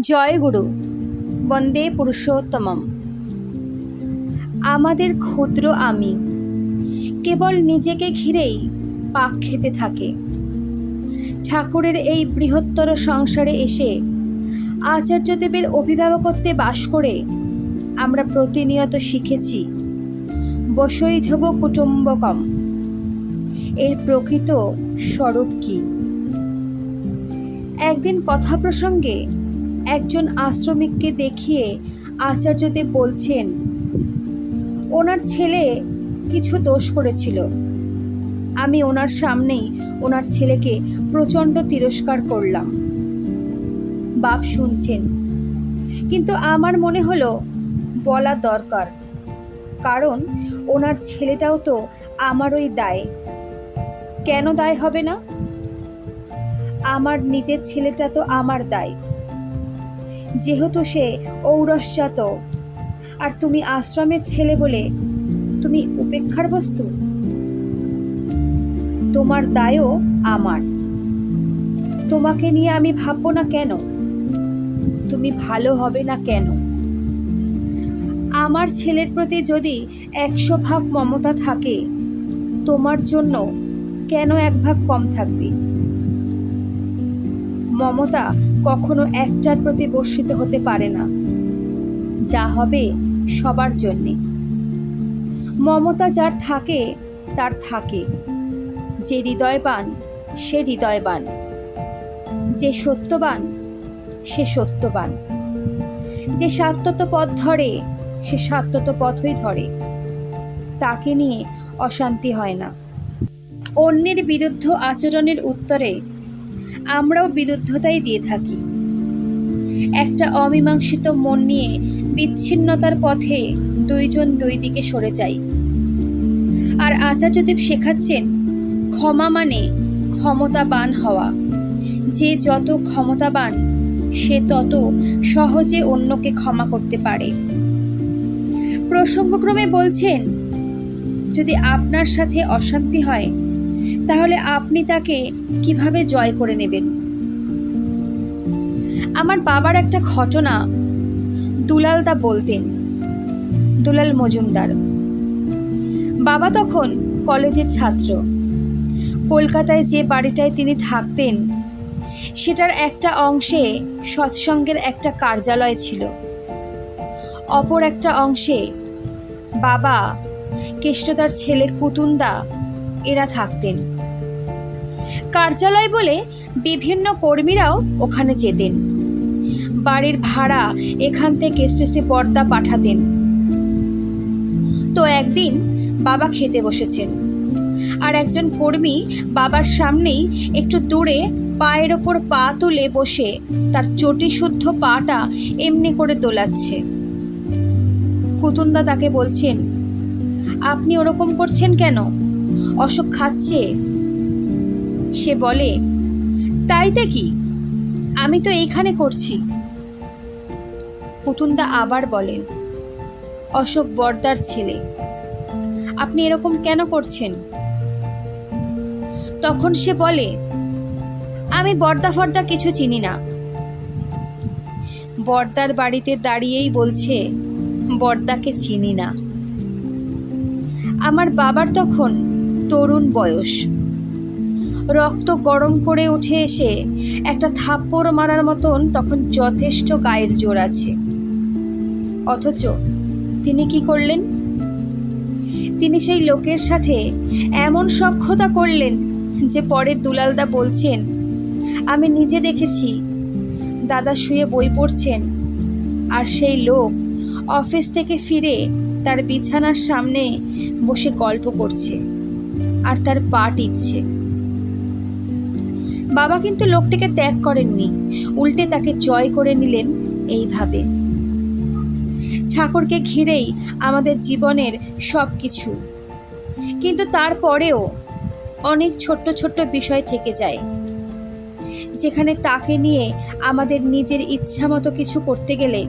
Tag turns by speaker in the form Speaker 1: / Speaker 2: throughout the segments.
Speaker 1: জয় গুরু। বন্দে পুরুষোত্তমম। আমাদের ক্ষুদ্র আমি কেবল নিজেকে ঘিরেই পাক খেতে থাকে। ঠাকুরের এই বৃহত্তর সংসারে এসে আচার্যদেবের অভিভাবকত্বে বাস করে আমরা প্রতিনিয়ত শিখেছি বসৈধব কুটুম্বকম। এর প্রকৃত স্বরূপ কী? একদিন কথা প্রসঙ্গে একজন আশ্রমিককে দেখিয়ে আচার্যদেব বলছেন, ওনার ছেলে কিছু দোষ করেছিল। আমি ওনার সামনেই ওনার ছেলেকে প্রচণ্ড তিরস্কার করলাম। বাপ শুনছেন। কিন্তু আমার মনে হলো বলা দরকার। কারণ ওনার ছেলেটাও তো আমারই দায়। কেন দায় হবে না? আমার নিজের ছেলেটা তো আমার দায়। যেহেতু সে ঔরসজাত আর তুমি আশ্রমের ছেলে বলে তুমি উপেক্ষার বস্তু। তোমার দায়ও আমার। তোমাকে নিয়ে আমি ভাববো না কেন? তুমি ভালো হবে না কেন? আমার ছেলের প্রতি যদি একশো ভাগ মমতা থাকে, তোমার জন্য কেন এক ভাগ কম থাকবে? মমতা কখনো একটার প্রতি বর্ষিত হতে পারে না। যা হবে সবার জন্যে। মমতা যার থাকে, তার থাকে। যে হৃদয়বান, সে হৃদয়বান। যে সত্যবান, সে সত্যবান। যে সাত্যত পথ ধরে, সে সাত্যত পথই ধরে। তাকে নিয়ে অশান্তি হয় না। অন্যের বিরুদ্ধ আচরণের উত্তরে আমরাও বিরুদ্ধতাই দিয়ে থাকি। একটা অমীমাংসিত মন নিয়ে বিচ্ছিন্নতার পথে দুইজন দুই দিকে সরে যাই। আর আচার্যদেব শেখাচ্ছেন, ক্ষমা মানে ক্ষমতাবান হওয়া। যে যত ক্ষমতাবান, সে তত সহজে অন্যকে ক্ষমা করতে পারে। প্রসঙ্গক্রমে বলছেন, যদি আপনার সাথে অশান্তি হয় তাহলে আপনি তাকে কীভাবে জয় করে নেবেন? আমার বাবার একটা ঘটনা দুলালদা বলতেন। দুলাল মজুমদার। বাবা তখন কলেজের ছাত্র। কলকাতায় যে বাড়িটায় তিনি থাকতেন, সেটার একটা অংশে সৎসঙ্গের একটা কার্যালয় ছিল। অপর একটা অংশে বাবা কেষ্টদার ছেলে কুতুন্দা এরা থাকতেন। কার্যালয় বলে বিভিন্ন কর্মীরাও ওখানে যেতেন। বাড়ির ভাড়া এখান থেকে স্টেসে পর্দা পাঠাতেন। তো একদিন বাবা খেতে বসেছেন। আর একজন কর্মী বাবার সামনেই একটু দূরে পায়ের ওপর পা তুলে বসে তার চটি শুদ্ধ পাটা এমনি করে দোলাচ্ছে। কুতুন্দা তাকে বলছেন, আপনি ওরকম করছেন কেন? অসুখ খাচ্ছে? সে বলে তাইতে কি? আমি তো এইখানে করছি। পুতুন্দা আবার বলেন, অশোক বর্দার ছেলে, আপনি এরকম কেন করছেন? তখন সে বলে, আমি বর্দা ফর্দা কিছু চিনি না। বর্দার বাড়িতে দাঁড়িয়েই বলছে, বর্দাকে চিনি না। আমার বাবার তখন তরুণ বয়স। রক্ত গরম করে উঠে এসে একটা থাপ্পড় মারার মতন তখন যথেষ্ট গায়ের জোর আছে। অথচ তিনি কি করলেন? তিনি সেই লোকের সাথে এমন সক্ষতা করলেন যে পরে দুলালদা বলছেন, আমি নিজে দেখেছি, দাদা শুয়ে বই পড়ছেন, আর সেই লোক অফিস থেকে ফিরে তার বিছানার সামনে বসে গল্প করছে, আর তার পা টিপছে। বাবা কিন্তু লোকটিকে ত্যাগ করেননি। উল্টে তাকে জয় করে নিলেন এইভাবে। ঠাকুরকে ঘিরেই আমাদের জীবনের সব কিছু কিন্তু তারপরেও অনেক ছোট্ট ছোট্ট বিষয় থেকে যায়। যেখানে তাকে নিয়ে আমাদের নিজের ইচ্ছা মতো কিছু করতে গেলে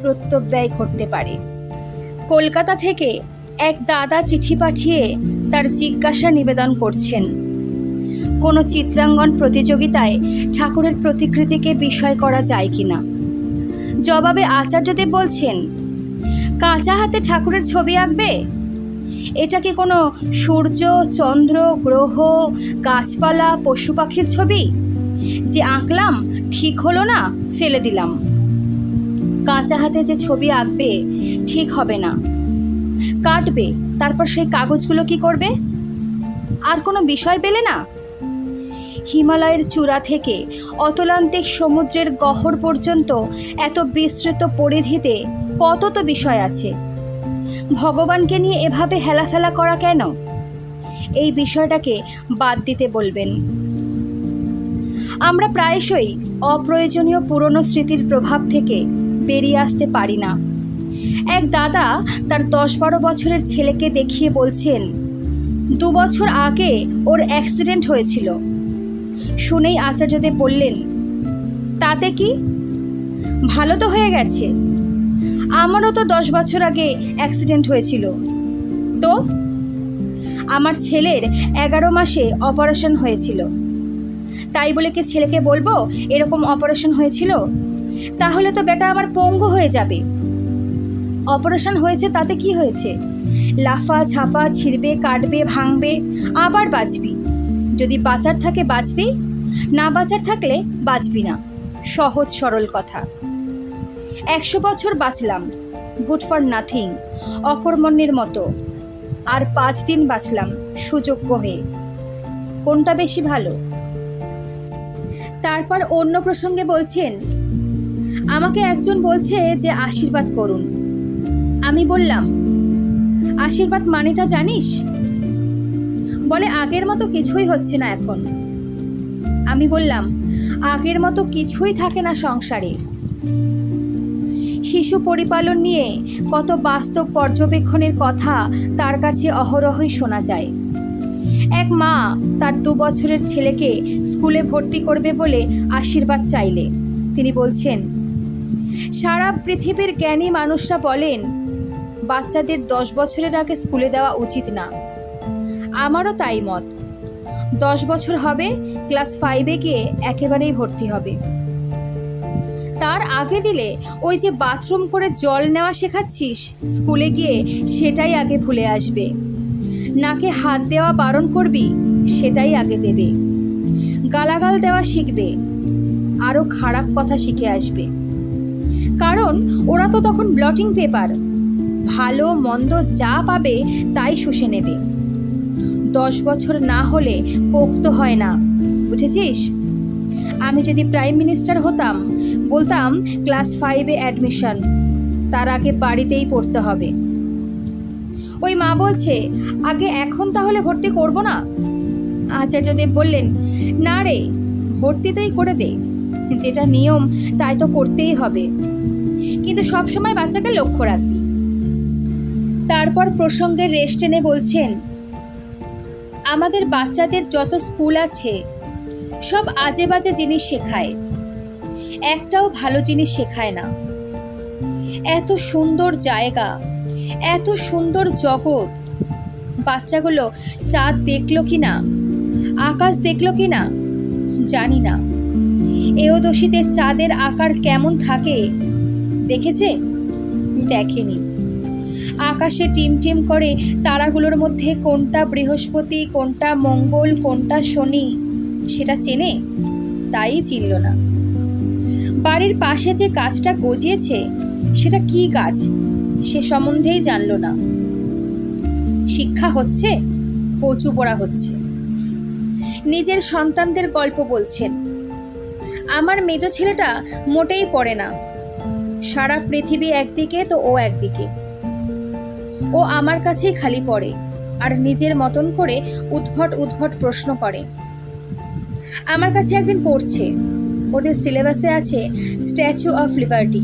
Speaker 1: প্রত্যব্যয় ঘটতে পারে। কলকাতা থেকে এক দাদা চিঠি পাঠিয়ে তার জিজ্ঞাসা নিবেদন করছেন। কোনো চিত্রাঙ্গন প্রতিযোগিতায় ঠাকুরের প্রতিকৃতিকে বিষয় করা যায় কি না জবাবে আচার্যদেব বলছেন, কাঁচা হাতে ঠাকুরের ছবি আঁকবে? এটা কি কোনো সূর্য, চন্দ্র, গ্রহ, গাছপালা, পশু পাখির ছবি? যে আঁকলাম, ঠিক হলো না, ফেলে দিলাম। কাঁচা হাতে যে ছবি আঁকবে, ঠিক হবে না। কাটবে, তারপর সেই কাগজগুলো কি করবে? আর কোনো বিষয় পেলে না? হিমালয়ের চূড়া থেকে অতলান্তিক সমুদ্রের গহর পর্যন্ত এত বিস্তৃত পরিধিতে কত তো বিষয় আছে? ভগবানকে নিয়ে এভাবে হেলাফেলা করা কেন? এই বিষয়টাকে বাদ দিতে বলবেন। আমরা প্রায়শই অপ্রয়োজনীয় পুরনো স্মৃতির প্রভাব থেকে বেরিয়ে আসতে পারি না। এক দাদা তার দশ বারো বছরের ছেলেকে দেখিয়ে বলছেন, দু বছর আগে ওর অ্যাক্সিডেন্ট হয়েছিল। শুনেই আচার্যদেব বললেন, তাতে কি? ভালো তো হয়ে গেছে। আমারও তো দশ বছর আগে অ্যাক্সিডেন্ট হয়েছিল। তো? আমার ছেলের এগারো মাসে অপারেশন হয়েছিল। তাই বলে কি ছেলেকে বলব এরকম অপারেশন হয়েছিল? তাহলে তো বেটা আমার পঙ্গু হয়ে যাবে। অপারেশন হয়েছে তাতে কি হয়েছে? লাফা ঝাফা, ছিঁড়বে, কাটবে, ভাঙবে, আবার বাঁচবি। যদি বাঁচার থাকে বাঁচবি, না বাঁচার থাকলে বাঁচবি না। সহজ সরল কথা। একশো বছর বাঁচলাম, গুড ফর নাথিং, অকর্মণ্যের মতো। আর পাঁচ দিন বাঁচলাম, সুযোগ্য হয়ে। কোনটা বেশি ভালো? তারপর অন্য প্রসঙ্গে বলছেন, আমাকে একজন বলছে যে আশীর্বাদ করুন। আমি বললাম, আশীর্বাদ মানেটা জানিস? বলে, আগের মতো কিছুই হচ্ছে না এখন। আমি বললাম, আগের মতো কিছুই থাকে না সংসারে। শিশু পরিপালন নিয়ে কত বাস্তব পর্যবেক্ষণের কথা তার কাছে অহরহই শোনা যায়। এক মা তার দু বছরের ছেলেকে স্কুলে ভর্তি করবে বলে আশীর্বাদ চাইলে। তিনি বলছেন, সারা পৃথিবীর জ্ঞানী মানুষরা বলেন, বাচ্চাদের দশ বছরের আগে স্কুলে দেওয়া উচিত না। আমারও তাই মত। দশ বছর হবে, ক্লাস ফাইভে গিয়ে একেবারেই ভর্তি হবে। তার আগে দিলে ওই যে বাথরুম করে জল নেওয়া শেখাচ্ছিস, স্কুলে গিয়ে সেটাই আগে ভুলে আসবে। নাকে হাত দেওয়া বারণ করবি, সেটাই আগে দেবে। গালাগাল দেওয়া শিখবে আরও খারাপ কথা শিখে আসবে। কারণ ওরা তো তখন ব্লটিং পেপার ভালো মন্দ যা পাবে তাই শুষে নেবে। দশ বছর না হলে পোক্ত হয় না। বুঝেছিস? আমি যদি প্রাইম মিনিস্টার হতাম, বলতাম ক্লাস ফাইভে অ্যাডমিশন, তার আগে বাড়িতেই পড়তে হবে। ওই মা বলছে, আগে এখন তাহলে ভর্তি করব না? আচার্যদেব বললেন, না রে ভর্তি তোই করে দে। যেটা নিয়ম, তাই তো করতেই হবে। কিন্তু সবসময় বাচ্চাকে লক্ষ্য রাখবি। তারপর প্রসঙ্গের রেস্ট টেনে বলছেন আমাদের বাচ্চাদের যত স্কুল আছে, সব আজে বাজে জিনিস শেখায়। একটাও ভালো জিনিস শেখায় না। এত সুন্দর জায়গা, এত সুন্দর জগৎ। বাচ্চাগুলো চাঁদ দেখল কি না, আকাশ দেখল কি না, জানি না। এওদশীতে চাঁদের আকার কেমন থাকে, দেখেছে? দেখেনি। আকাশে টিম টিম করে তারাগুলোর মধ্যে কোনটা বৃহস্পতি, কোনটা মঙ্গল, কোনটা শনি, সেটা চেনে? তাই চিনল না। বাড়ির পাশে যে গাছটা গজিয়েছে, সেটা কি গাছ? সে সম্বন্ধেই জানল না। শিক্ষা হচ্ছে, কচু পড়া হচ্ছে। নিজের সন্তানদের গল্প বলছেন। আমার মেজ ছেলেটা মোটেই পড়ে না। সারা পৃথিবী একদিকে তো ও একদিকে। ও আমার কাছেই খালি পড়ে আর নিজের মতন করে উদ্ভট উদ্ভট প্রশ্ন করে। আমার কাছে একদিন পড়ছে, ওদের সিলেবাসে আছে স্ট্যাচু অফ লিবার্টি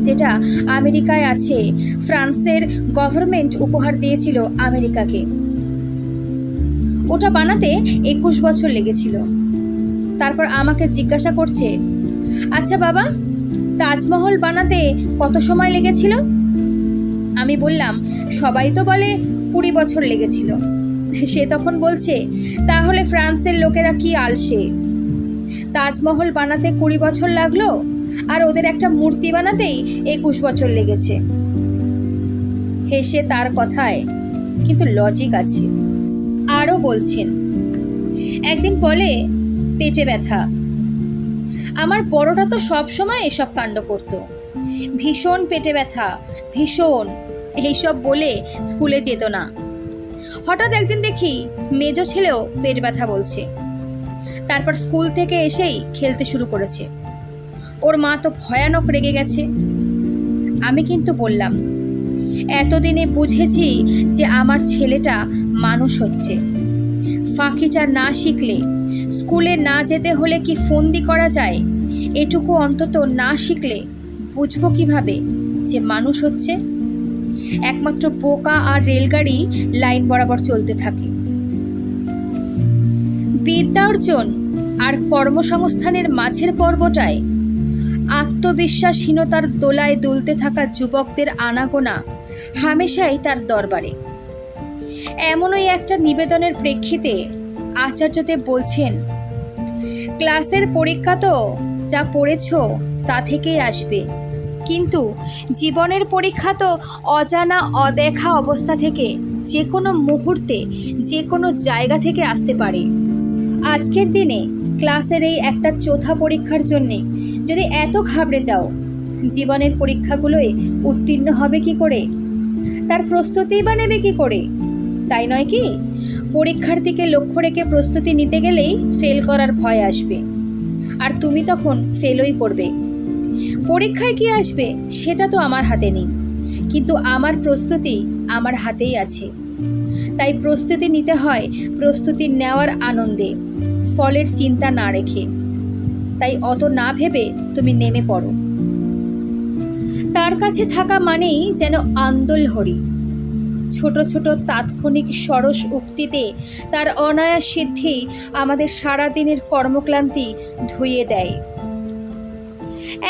Speaker 1: যেটা আমেরিকায় আছে, ফ্রান্সের গভর্নমেন্ট উপহার দিয়েছিল আমেরিকাকে। ওটা বানাতে একুশ বছর লেগেছিল। তারপর আমাকে জিজ্ঞাসা করছে আচ্ছা বাবা, তাজমহল বানাতে কত সময় লেগেছিল? আমি বললাম, সবাই তো বলে কুড়ি বছর লেগেছিল। সে তখন বলছে, তাহলে ফ্রান্সের লোকেরা কি আলসে? তাজমহল বানাতে কুড়ি বছর লাগল, আর ওদের একটা মূর্তি বানাতেই একুশ বছর লেগেছে। হেসে তার কথায় কিন্তু লজিক আছে। আরও বলছেন, একদিন বলে পেটে ব্যথা। আমার বড়টা তো সব সময় এসব কাণ্ড করত। ভীষণ পেটে ব্যথা, ভীষণ। এইসব বলে স্কুলে যেত না। হঠাৎ একদিন দেখি মেজ ছেলেও পেট ব্যথা বলছে। তারপর স্কুল থেকে এসেই খেলতে শুরু করেছে। ওর মা তো ভয়ানক রেগে গেছে। আমি কিন্তু বললাম, এতদিনে বুঝেছি যে আমার ছেলেটা মানুষ হচ্ছে। ফাঁকিটা না শিখলে, স্কুলে না যেতে হলে কি ফন্দি করা যায়? এটুকু অন্তত না শিখলে বুঝব কীভাবে যে মানুষ হচ্ছে? একমাত্র বোকা আর রেলগাড়ি লাইন বরাবর চলতে থাকে। বিদ্যা অর্জন আর কর্মসংস্থানের মাঝের পর্বটায় আত্মবিশ্বাসহীনতার দোলায় দুলতে থাকা যুবকদের আনাগোনা হামেশাই তার দরবারে। এমনই একটা নিবেদনের প্রেক্ষিতে আচার্যদেব বলছেন, ক্লাসের পরীক্ষা তো যা পড়েছ তা থেকেই আসবে। কিন্তু জীবনের পরীক্ষা তো অজানা, অদেখা অবস্থা থেকে যে কোনো মুহূর্তে যে কোনো জায়গা থেকে আসতে পারে। আজকের দিনে ক্লাসের এই একটা চৌথা পরীক্ষার জন্যে যদি এত ঘাবড়ে যাও, জীবনের পরীক্ষাগুলোয় উত্তীর্ণ হবে কি করে? তার প্রস্তুতিই বা নেবে কি করে? তাই নয় কি? পরীক্ষার্থীকে লক্ষ্য রেখে প্রস্তুতি নিতে গেলেই ফেল করার ভয় আসবে। আর তুমি তখন ফেলই করবে। পরীক্ষায় কি আসবে, সেটা তো আমার হাতে নেই। কিন্তু আমার প্রস্তুতি আমার হাতেই আছে। তাই প্রস্তুতি নিতে হয় প্রস্তুতি নেওয়ার আনন্দে, ফলের চিন্তা না রেখে। তাই অত না ভেবে তুমি নেমে পড়ো। তার কাছে থাকা মানেই যেন আন্দোল হরি ছোট ছোট তাৎক্ষণিক সরস উক্তিতে তার অনায়াস সিদ্ধি আমাদের সারাদিনের কর্মক্লান্তি ধুইয়ে দেয়।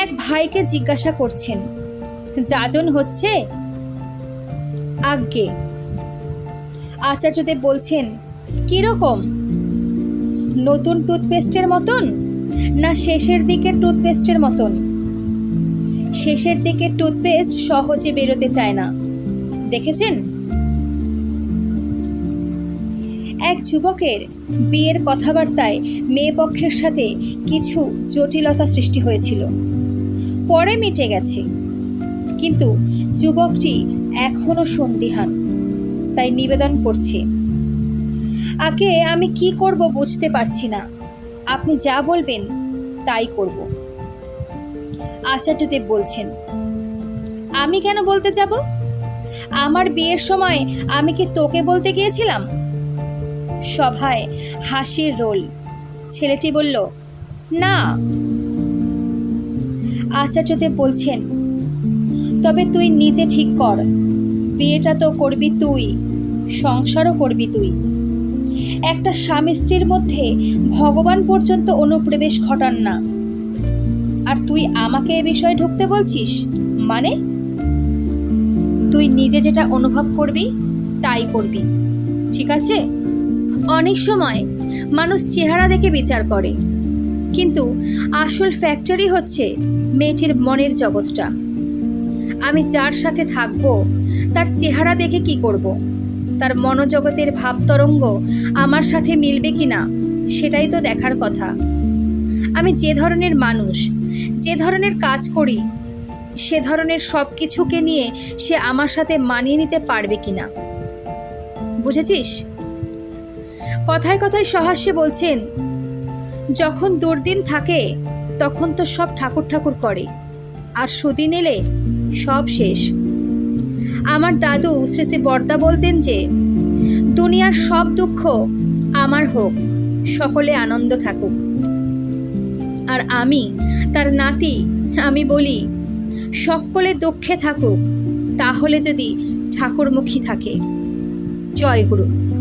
Speaker 1: এক ভাইকে জিজ্ঞাসা করছেন, যাজন হচ্ছে? আজ্ঞে, আচার্যদেব বলছেন কীরকম নতুন টুথপেস্টের মতন না শেষের দিকের টুথপেস্টের মতন? শেষের দিকে টুথপেস্ট সহজে বেরোতে চায় না। দেখেছেন? এক যুবকের বিয়ের কথাবার্তায় মেয়ে পক্ষের সাথে কিছু জটিলতা সৃষ্টি হয়েছিল। পরে মিটে গেছে। কিন্তু যুবকটি এখনও সন্দিহান, তাই নিবেদন করছে। আগে আমি কি করব বুঝতে পারছি না। আপনি যা বলবেন, তাই করব। আচার্যদেব বলছেন, আমি কেন বলতে যাব? আমার বিয়ের সময় আমি কি তোকে বলতে গিয়েছিলাম? সভায় হাসির রোল। ছেলেটি বলল, না। আচার্যদেব বলছেন, তবে তুই নিজে ঠিক কর। বিয়েটা তো করবি তুই, সংসারও করবি তুই। একটা স্বামী স্ত্রীর মধ্যে ভগবান পর্যন্ত অনুপ্রবেশ ঘটান না। আর তুই আমাকে এ বিষয়ে ঢুকতে বলছিস? মানে? তুই নিজে যেটা অনুভব করবি, তাই করবি। ঠিক আছে? অনেক সময় মানুষ চেহারা দেখে বিচার করে। কিন্তু আসল ফ্যাক্টরি হচ্ছে মেয়েটির মনের জগৎটা। আমি যার সাথে থাকব, তার চেহারা দেখে কি করব। তার মনোজগতের ভাবতরঙ্গ আমার সাথে মিলবে কি না সেটাই তো দেখার কথা। আমি যে ধরনের মানুষ, যে ধরনের কাজ করি, সে ধরনের সব কিছুকে নিয়ে সে আমার সাথে মানিয়ে নিতে পারবে কি না বুঝেছিস? কথায় কথায় সহাস্যে বলছেন, যখন দুর্দিন থাকে, তখন তো সব ঠাকুর ঠাকুর করে। আর সুদিন এলে সব শেষ। আমার দাদু শ্রী শ্রী বর্দা বলতেন যে, দুনিয়ার সব দুঃখ আমার হোক, সকলে আনন্দ থাকুক। আর আমি, তার নাতি, আমি বলি, সকলে দুঃখে থাকুক, তাহলে যদি ঠাকুরমুখী থাকে। জয় গুরু।